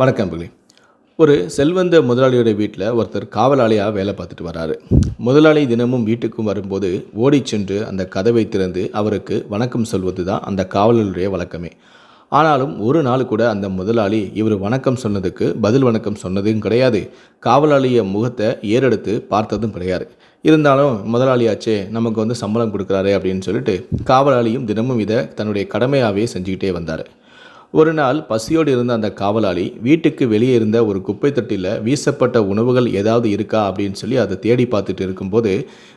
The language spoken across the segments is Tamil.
வணக்கம் பிள்ளை ஒரு செல்வந்த முதலாளியோட வீட்டில் ஒருத்தர் காவலாளியாக வேலை பார்த்துட்டு வராரு. முதலாளி தினமும் வீட்டுக்கும் வரும்போது ஓடி சென்று அந்த கதவை திறந்து அவருக்கு வணக்கம் சொல்வது தான் அந்த காவலருடைய வழக்கமே. ஆனாலும் ஒரு நாள் கூட அந்த முதலாளி இவர் வணக்கம் சொன்னதுக்கு பதில் வணக்கம் சொன்னதும் கிடையாது. காவலாளிய முகத்தை ஏறெடுத்து பார்த்ததும் கிடையாது. இருந்தாலும் முதலாளியாச்சே நமக்கு வந்து சம்பளம் கொடுக்குறாரு அப்படின்னு சொல்லிட்டு காவலாளியும் தினமும் இதை தன்னுடைய கடமையாகவே செஞ்சுக்கிட்டே வந்தார். ஒரு நாள் பசியோடு இருந்த அந்த காவலாளி வீட்டுக்கு வெளியே இருந்த ஒரு குப்பை தொட்டியில் வீசப்பட்ட உணவுகள் ஏதாவது இருக்கா அப்படின்னு சொல்லி அதை தேடி பார்த்துட்டு இருக்கும்போது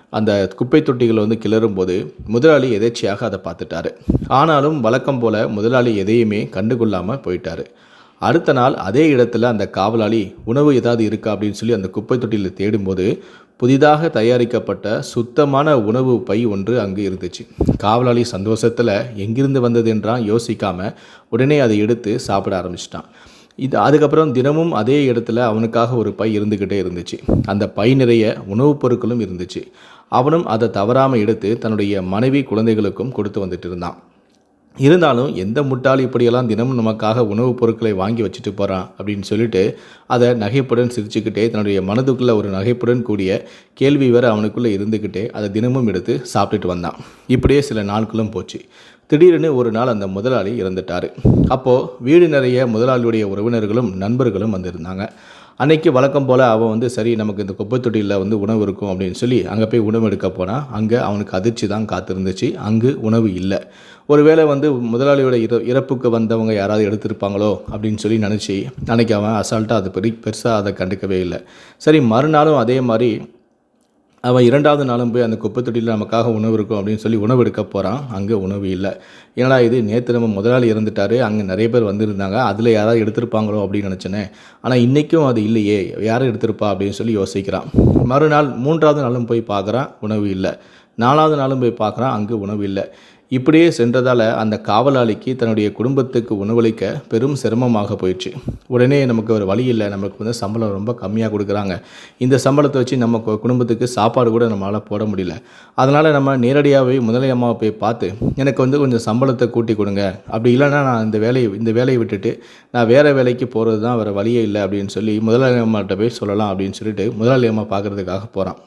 அந்த குப்பை தொட்டிகள் வந்து கிளறும்போது முதலாளி எதேச்சியாக அதை பார்த்துட்டாரு. ஆனாலும் வழக்கம் போல முதலாளி எதையுமே கண்டுகொள்ளாமல் போயிட்டாரு. அடுத்த நாள் அதே இடத்துல அந்த காவலாளி உணவு ஏதாவது இருக்கா? அப்படின்னு சொல்லி அந்த குப்பை தொட்டியில் தேடும்போது புதிதாக தயாரிக்கப்பட்ட சுத்தமான உணவு பை ஒன்று அங்கு இருந்துச்சு. காவலாளி சந்தோஷத்தில் எங்கிருந்து வந்தது? என்றான். யோசிக்காமல் உடனே அதை எடுத்து சாப்பிட ஆரம்பிச்சிட்டான். இது அதுக்கப்புறம் தினமும் அதே இடத்துல அவனுக்காக ஒரு பை இருந்துக்கிட்டே இருந்துச்சு. அந்த பை நிறைய உணவுப் பொருட்களும் இருந்துச்சு. அவனும் அதை தவறாமல் எடுத்து தன்னுடைய மனைவி குழந்தைகளுக்கும் கொடுத்து வந்துட்டு இருந்தான். இருந்தாலும் எந்த முட்டாள் இப்படியெல்லாம் தினமும் நமக்காக உணவுப் பொருட்களை வாங்கி வச்சுட்டு போகிறான் அப்படின்னு சொல்லிட்டு அதை நகைப்புடன் சிரிச்சுக்கிட்டே தன்னுடைய மனதுக்குள்ளே ஒரு நகைப்புடன் கூடிய கேள்வி வேறு அவனுக்குள்ளே இருந்துக்கிட்டே அதை தினமும் எடுத்து சாப்பிட்டுட்டு வந்தான். இப்படியே சில நாட்களும் போச்சு. திடீர்னு ஒரு நாள் அந்த முதலாளி இறந்துட்டார். அப்போது வீடு நிறைய முதலாளியுடைய உறவினர்களும் நண்பர்களும் வந்திருந்தாங்க. அன்னைக்கு வழக்கம் போல் அவன் வந்து சரி நமக்கு இந்த குப்பை தொட்டியில் வந்து உணவு இருக்கும் அப்படின்னு சொல்லி அங்கே போய் உணவு எடுக்க போனால் அங்கே அவனுக்கு அதிர்ச்சி தான் காத்திருந்துச்சு. அங்கு உணவு இல்லை. ஒருவேளை வந்து முதலாளியோட இற இறப்புக்கு வந்தவங்க யாராவது எடுத்திருப்பாங்களோ அப்படின்னு சொல்லி நினச்சி அன்றைக்கி அவன் அசால்ட்டாக அது பெரிய பெருசாக அதை கண்டுக்கவே இல்லை. சரி மறுநாளும் அதே மாதிரி அவன் இரண்டாவது நாளும் போய் அந்த குப்பை தொட்டியில் நமக்காக உணவு இருக்கும் அப்படின்னு சொல்லி உணவு எடுக்க போகிறான் அங்கே உணவு இல்லை. ஏன்னா இது நேற்று நம்ம முதலாளி இறந்துட்டாரு அங்கே நிறைய பேர் வந்திருந்தாங்க அதில் யாராவது எடுத்திருப்பாங்களோ அப்படின்னு நினச்சேனே. ஆனால் இன்றைக்கும் அது இல்லையே யாரும் எடுத்திருப்பா அப்படின்னு சொல்லி யோசிக்கிறான். மறுநாள் மூன்றாவது நாளும் போய் பார்க்குறான் உணவு இல்லை. நாலாவது நாளும் போய் பார்க்குறான் அங்கே உணவு இல்லை. இப்படியே சென்றதால் அந்த காவலாளிக்கு தன்னுடைய குடும்பத்துக்கு உணவளிக்க பெரும் சிரமமாக போயிடுச்சு. உடனே நமக்கு ஒரு வழி இல்லை. நமக்கு வந்து சம்பளம் ரொம்ப கம்மியாக கொடுக்குறாங்க. இந்த சம்பளத்தை வச்சு நம்ம குடும்பத்துக்கு சாப்பாடு கூட நம்மளால் போட முடியல. அதனால் நம்ம நேரடியாகவே முதலாளி போய் பார்த்து எனக்கு வந்து கொஞ்சம் சம்பளத்தை கூட்டி கொடுங்க. அப்படி இல்லைன்னா நான் இந்த வேலையை இந்த வேலையை விட்டுட்டு நான் வேறு வேலைக்கு போகிறது தான் வேறு வழியே இல்லை. அப்படின்னு சொல்லி முதலாளி அம்மாட்ட போய் சொல்லலாம் அப்படின்னு சொல்லிட்டு முதலாளி அம்மா பார்க்குறதுக்காக போகிறான்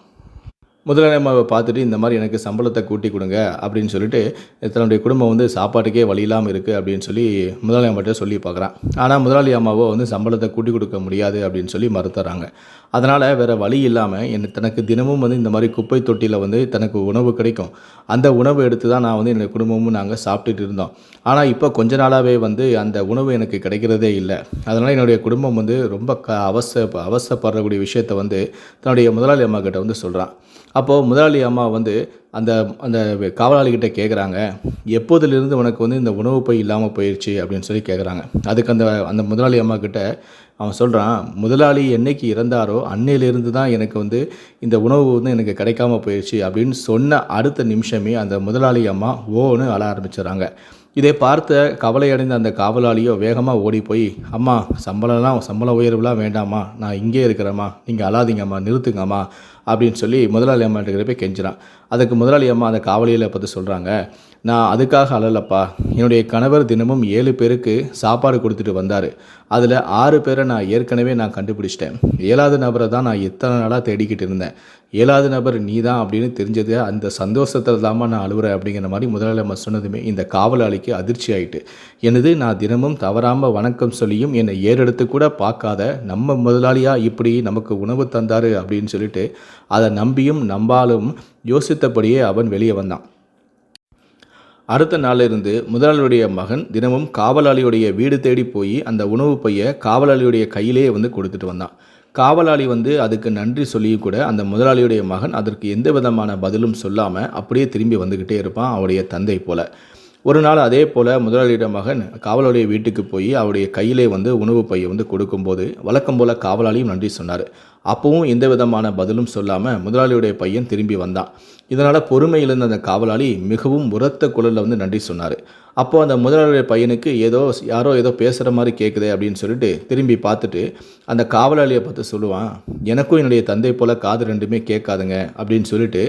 முதலாளி அம்மாவை பார்த்துட்டு இந்த மாதிரி எனக்கு சம்பளத்தை கூட்டி கொடுங்க அப்படின்னு சொல்லிட்டு தன்னுடைய குடும்பம் வந்து சாப்பாட்டுக்கே வழி இல்லாமல் இருக்குது அப்படின்னு சொல்லி முதலாளி அம்மாட்ட சொல்லி பார்க்குறான். ஆனால் முதலாளி அம்மாவோ வந்து சம்பளத்தை கூட்டி கொடுக்க முடியாது அப்படின்னு சொல்லி மறுத்துறாங்க. அதனால் வேறு வழி இல்லாமல் என் தனக்கு தினமும் வந்து இந்த மாதிரி குப்பை தொட்டியில் வந்து தனக்கு உணவு கிடைக்கும். அந்த உணவு எடுத்து தான் நான் வந்து என்னுடைய குடும்பமும் நாங்கள் சாப்பிட்டுட்டு இருந்தோம். ஆனால் இப்போ கொஞ்ச நாளாகவே வந்து அந்த உணவு எனக்கு கிடைக்கிறதே இல்லை. அதனால் என்னுடைய குடும்பம் வந்து ரொம்ப க அவச அவசப்படுறக்கூடிய விஷயத்தை வந்து தன்னுடைய முதலாளி அம்மா கிட்ட வந்து சொல்கிறான் அப்போது முதலாளி அம்மா வந்து அந்த அந்த காவலாளிகிட்ட கேட்குறாங்க எப்போதிலிருந்து உனக்கு வந்து இந்த உணவு பை இல்லாமல் போயிடுச்சு அப்படின்னு சொல்லி கேட்குறாங்க அதுக்கு அந்த அந்த முதலாளி அம்மா கிட்ட அவன் சொல்கிறான் முதலாளி என்னைக்கு இறந்தாரோ அன்னையிலேருந்து தான் எனக்கு வந்து இந்த உணவு வந்து எனக்கு கிடைக்காம போயிடுச்சு அப்படின்னு சொன்ன அடுத்த நிமிஷமே அந்த முதலாளி அம்மா ஓன்னு அழ ஆரம்பிச்சிடுறாங்க இதை பார்த்த கவலையடைந்த அந்த காவலாளியோ வேகமாக ஓடி போய் அம்மா சம்பளம்லாம் சம்பள உயர்வுலாம் வேண்டாம்மா நான் இங்கே இருக்கிறேம்மா நீங்கள் அழாதீங்கம்மா நிறுத்துங்கம்மா அப்படின்னு சொல்லி முதலாளி அம்மாட்ட போய் கெஞ்சுறான். அதுக்கு முதலாளி அம்மா அந்த காவலியில் பார்த்து சொல்கிறாங்க நான் அதுக்காக அழலப்பா. என்னுடைய கணவர் தினமும் ஏழு பேருக்கு சாப்பாடு கொடுத்துட்டு வந்தார். அதில் ஆறு பேரை நான் ஏற்கனவே நான் கண்டுபிடிச்சிட்டேன். ஏழாவது நபரை தான் நான் இத்தனை நாளாக தேடிக்கிட்டு இருந்தேன். ஏழாவது நபர் நீ தான் அப்படின்னு தெரிஞ்சது. அந்த சந்தோஷத்தில் தாம்மா நான் அழுகிறேன் அப்படிங்கிற மாதிரி முதலாளி அம்மா சொன்னதுமே இந்த காவலாளிக்கு அதிர்ச்சி ஆயிட்டு எனது நான் தினமும் தவறாமல் வணக்கம் சொல்லியும் என்னை ஏறெடுத்து கூட பார்க்காத நம்ம முதலாளியாக இப்படி நமக்கு உணவு தந்தார் அப்படின்னு சொல்லிட்டு அதை நம்பியும் நம்பாலும் யோசித்தபடியே அவன் வெளியே வந்தான். அடுத்த நாளிலிருந்து முதலாளியுடைய மகன் தினமும் காவலாளியுடைய வீடு தேடி போய் அந்த உணவு பைய காவலாளியுடைய கையிலேயே வந்து கொடுத்துட்டு வந்தான். காவலாளி வந்து அதுக்கு நன்றி சொல்லியும் கூட அந்த முதலாளியுடைய மகன் அதற்கு எந்த விதமான பதிலும் சொல்லாமல் அப்படியே திரும்பி வந்துக்கிட்டே இருப்பான் அவருடைய தந்தை போல. ஒரு நாள் அதே போல் முதலாளியிட மகன் காவலாளிய வீட்டுக்கு போய் அவருடைய கையிலே வந்து உணவு பையை வந்து கொடுக்கும்போது வழக்கம் போல் காவலாளியும் நன்றி சொன்னார். அப்பவும் எந்த விதமான பதிலும் சொல்லாமல் முதலாளியுடைய பையன் திரும்பி வந்தான். இதனால் பொறுமையிலிருந்த அந்த காவலாளி மிகவும் உரத்த குரலில் வந்து நன்றி சொன்னார். அப்போது அந்த முதலாளியுடைய பையனுக்கு ஏதோ யாரோ ஏதோ பேசுகிற மாதிரி கேட்குதே அப்படின்னு சொல்லிட்டு திரும்பி பார்த்துட்டு அந்த காவலாளியை பார்த்து சொல்லுவான் எனக்கும் என்னுடைய தந்தை போல் காது ரெண்டுமே கேட்காதுங்க அப்படின்னு சொல்லிட்டு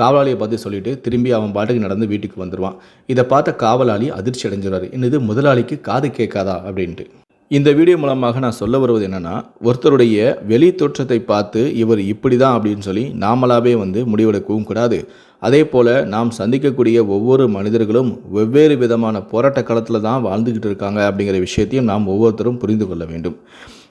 காவலாளியை பார்த்து சொல்லிட்டு திரும்பி அவன் பாட்டுக்கு நடந்து வீட்டுக்கு வந்துடுவான் இதை பார்த்த காவலாளி அதிர்ச்சி அடைஞ்சிடுறாரு. என்னது முதலாளிக்கு காது கேட்காதா? அப்படின்ட்டு. இந்த வீடியோ மூலமாக நான் சொல்ல வருவது என்னென்னா ஒருத்தருடைய வெளி தோற்றத்தை பார்த்து இவர் இப்படி தான் அப்படின்னு சொல்லி நாமளாவே வந்து முடிவெடுக்கவும் கூடாது. அதே போல் நாம் சந்திக்கக்கூடிய ஒவ்வொரு மனிதர்களும் வெவ்வேறு விதமான போராட்ட காலத்தில் தான் வாழ்ந்துக்கிட்டு இருக்காங்க அப்படிங்கிற விஷயத்தையும் நாம் ஒவ்வொருத்தரும் புரிந்து கொள்ள வேண்டும்.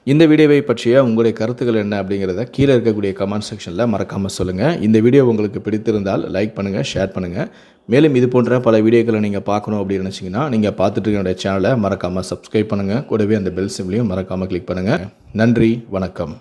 இந்த வீடியோவை பற்றிய உங்களுடைய கருத்துக்கள் என்ன அப்படிங்கிறத கீழே இருக்கக்கூடிய கமெண்ட் செக்ஷனில் மறக்காமல் சொல்லுங்கள் இந்த வீடியோ உங்களுக்கு பிடித்திருந்தால் லைக் பண்ணுங்கள் ஷேர் பண்ணுங்கள் மேலும் இது போன்ற பல வீடியோக்களை நீங்கள் பார்க்கணும் அப்படின்னு நினச்சிங்கன்னா நீங்கள் பார்த்துட்டு இருக்க என்னுடைய சேனலை மறக்காமல் சப்ஸ்கிரைப் பண்ணுங்கள் கூடவே அந்த பெல் சிம்லையும் மறக்காமல் கிளிக் பண்ணுங்கள் நன்றி வணக்கம்.